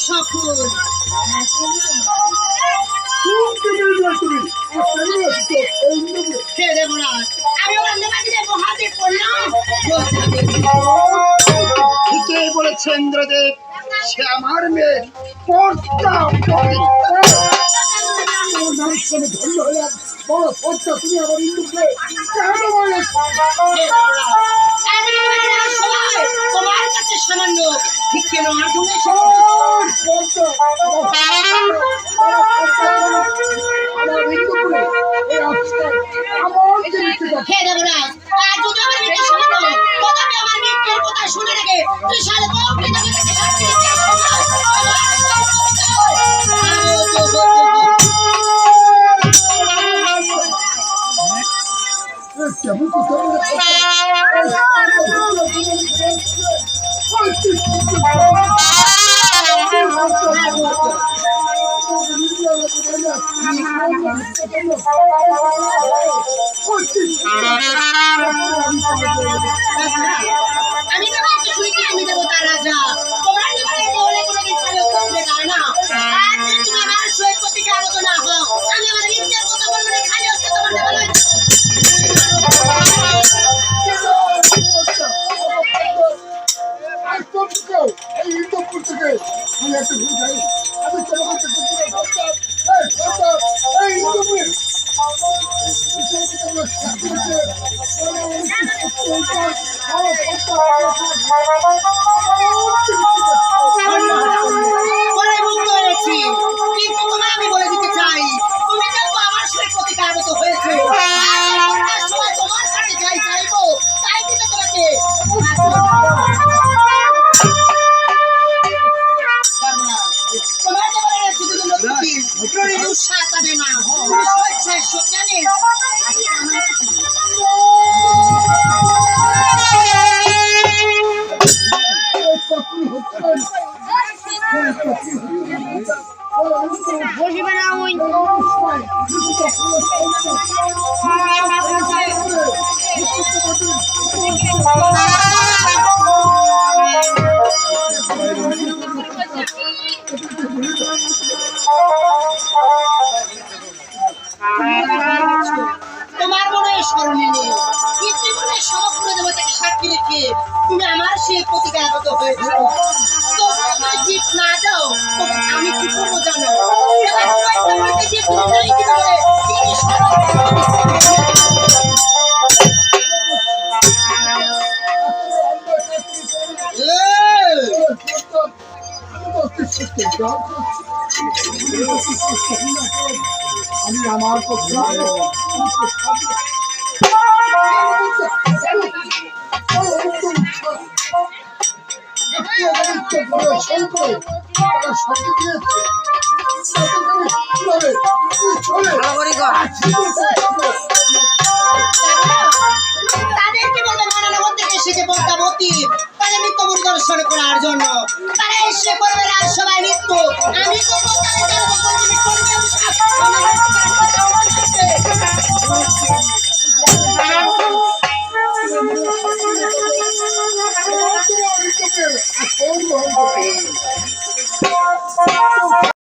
সফল হে ঠিকই বলেছেন ইন্দ্রদেব সে আমার মেয়ে। পর্দা ধন্য হলাম আমার ইন্দুকে কেন বলে কেন আর আমার জিনিসটা হে দেবরাজ আজ যদি আমার মেয়েকে সামান্য তথাপি আমার মৃত্যুর কথা শুনে রেখে তুই সালে বউকে তাকে শাস্তি কেমন কথা আমি তো কাউকে শুনেছি তুমি দেবতার রাজা তোমার জীবনে বলে কোনোদিন ছাড়ো করবে না না তুমি আমার সহিত প্রতিজ্ঞা আগত না হও আমি আমার মিথ্যার কথা বলব না খালি হচ্ছে তোমার এই ইন্দুপুর থেকে আমি একটা ভুল যাই আমি তোমার কাছে বসবে না ওই তোমার দেবতাকে তুমি আমার সে প্রতিজ্ঞা আগত হয়েছো তো জিত না দাও আমি কি করব আমি আমার কথা তারা সেই করে। তারা সঙ্গে দিয়েছে তাদেরকে বলবে মানানো হতে এসেছে বক্তাবতী তাদের নৃত্য পরিদর্শন করার জন্য। তারা এসে করবে রাজ নৃত্য আমি করব তাদের Oh, Thank you.